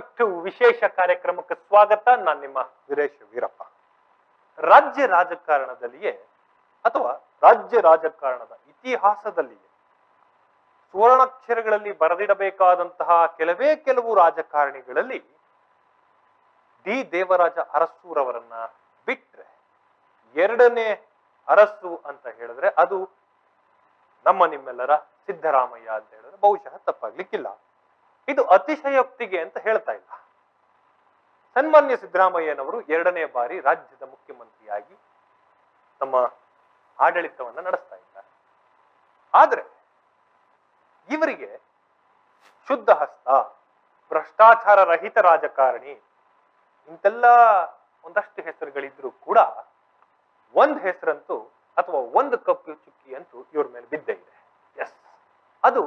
ವಿಶೇಷ ಕಾರ್ಯಕ್ರಮಕ್ಕೆ ಸ್ವಾಗತ. ನಾನು ನಿಮ್ಮ ವೀರೇಶ್ ವೀರಪ್ಪ. ರಾಜ್ಯ ರಾಜಕಾರಣದಲ್ಲಿಯೇ ಅಥವಾ ರಾಜ್ಯ ರಾಜಕಾರಣದ ಇತಿಹಾಸದಲ್ಲಿಯೇ ಸುವರ್ಣಾಕ್ಷರಗಳಲ್ಲಿ ಬರೆದಿಡಬೇಕಾದಂತಹ ಕೆಲವೇ ಕೆಲವು ರಾಜಕಾರಣಿಗಳಲ್ಲಿ ಡಿ ದೇವರಾಜ ಅರಸೂರವರನ್ನ ಬಿಟ್ರೆ ಎರಡನೇ ಅರಸು ಅಂತ ಹೇಳಿದ್ರೆ ಅದು ನಮ್ಮ ನಿಮ್ಮೆಲ್ಲರ ಸಿದ್ದರಾಮಯ್ಯ ಅಂತ ಹೇಳಿದ್ರೆ ಬಹುಶಃ ತಪ್ಪಾಗ್ಲಿಕ್ಕಿಲ್ಲ. ಇದು ಅತಿಶಯೋಕ್ತಿಗೆ ಅಂತ ಹೇಳ್ತಾ ಇಲ್ಲ. ಸನ್ಮಾನ್ಯ ಸಿದ್ದರಾಮಯ್ಯನವರು ಎರಡನೇ ಬಾರಿ ರಾಜ್ಯದ ಮುಖ್ಯಮಂತ್ರಿಯಾಗಿ ತಮ್ಮ ಆಡಳಿತವನ್ನ ನಡೆಸ್ತಾ ಇದ್ದಾರೆ. ಆದರೆ ಇವರಿಗೆ ಶುದ್ಧ ಹಸ್ತ, ಭ್ರಷ್ಟಾಚಾರ ರಹಿತ ರಾಜಕಾರಣಿ ಇಂತೆಲ್ಲ ಒಂದಷ್ಟು ಹೆಸರುಗಳಿದ್ರು ಕೂಡ ಒಂದ್ ಹೆಸರಂತೂ ಅಥವಾ ಒಂದು ಕಪ್ಪು ಚುಕ್ಕಿ ಅಂತೂ ಇವ್ರ ಮೇಲೆ ಬಿದ್ದೇ ಇದೆ. ಎಸ್ ಅದು